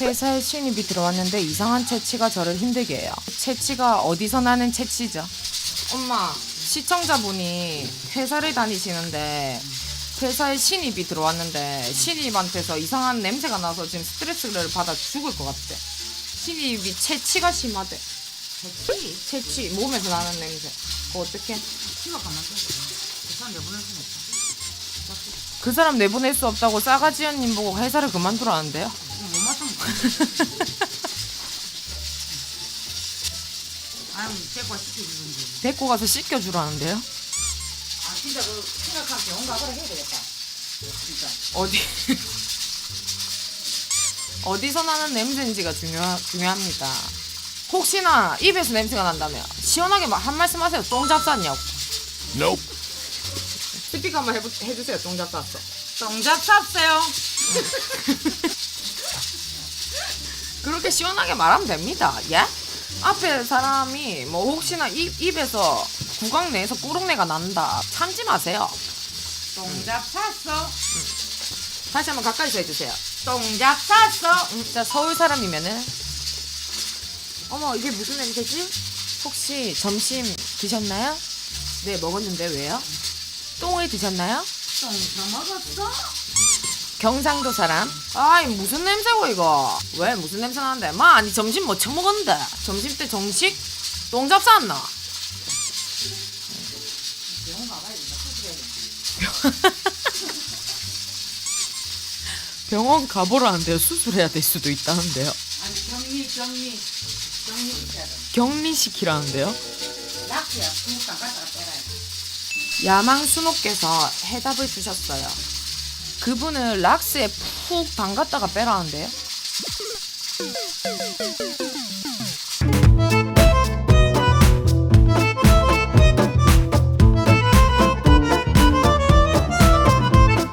회사에 신입이 들어왔는데 이상한 채취가 저를 힘들게 해요. 채취가 어디서 나는 채취죠? 엄마, 시청자분이 회사를 다니시는데 회사에 신입이 들어왔는데 신입한테서 이상한 냄새가 나서 지금 스트레스를 받아 죽을 것 같대. 신입이 채취가 심하대. 채취? 채취, 몸에서 나는 냄새. 그거 어떡해? 심각한 남자. 그 사람 내보낼 수는 없다. 그 사람 내보낼 수 없다고 싸가지 언님 보고 회사를 그만두라는데요? 아니면 데리고 시켜주는데. 데리고 가서 씻겨주라는데요? 아 진짜 그 생각하면 가보라 해야 되겠다. 진짜. 어디 어디서 나는 냄새인지가 중요 중요합니다. 혹시나 입에서 냄새가 난다면 시원하게 마- 한 말씀 하세요. 똥 잡 쌌냐고. Nope. 스피커 한번 해보, 해주세요. 똥 잡 쌌어. 정잡 샀어요. 그렇게 시원하게 말하면 됩니다. 예? 앞에 사람이 뭐 혹시나 입, 입에서 구강 내에서 꾸룩내가 난다. 참지 마세요. 정잡 샀어. 다시 한번 가까이서 해주세요. 정잡 샀어. 음, 자 서울 사람이면은 어머 이게 무슨 냄새지? 혹시 점심 드셨나요? 네 먹었는데 왜요? 똥을 드셨나요? 정잡 먹었어? 경상도 사람? 아이 무슨 냄새고 이거? 왜? 무슨 냄새 나는데? 마 아니 점심 뭐 처먹었는데? 점심 때 정식? 똥잡 쌌나? 병원 가봐야 된다. 수술해야 될 수도 있다는데요. 아니 격리 격리 격리 있어야 돼. 격리시키라는데요? 낙지야. 빼라야. 야망 순옥께서 해답을 주셨어요 그분은 락스에 푹 담갔다가 빼라는데요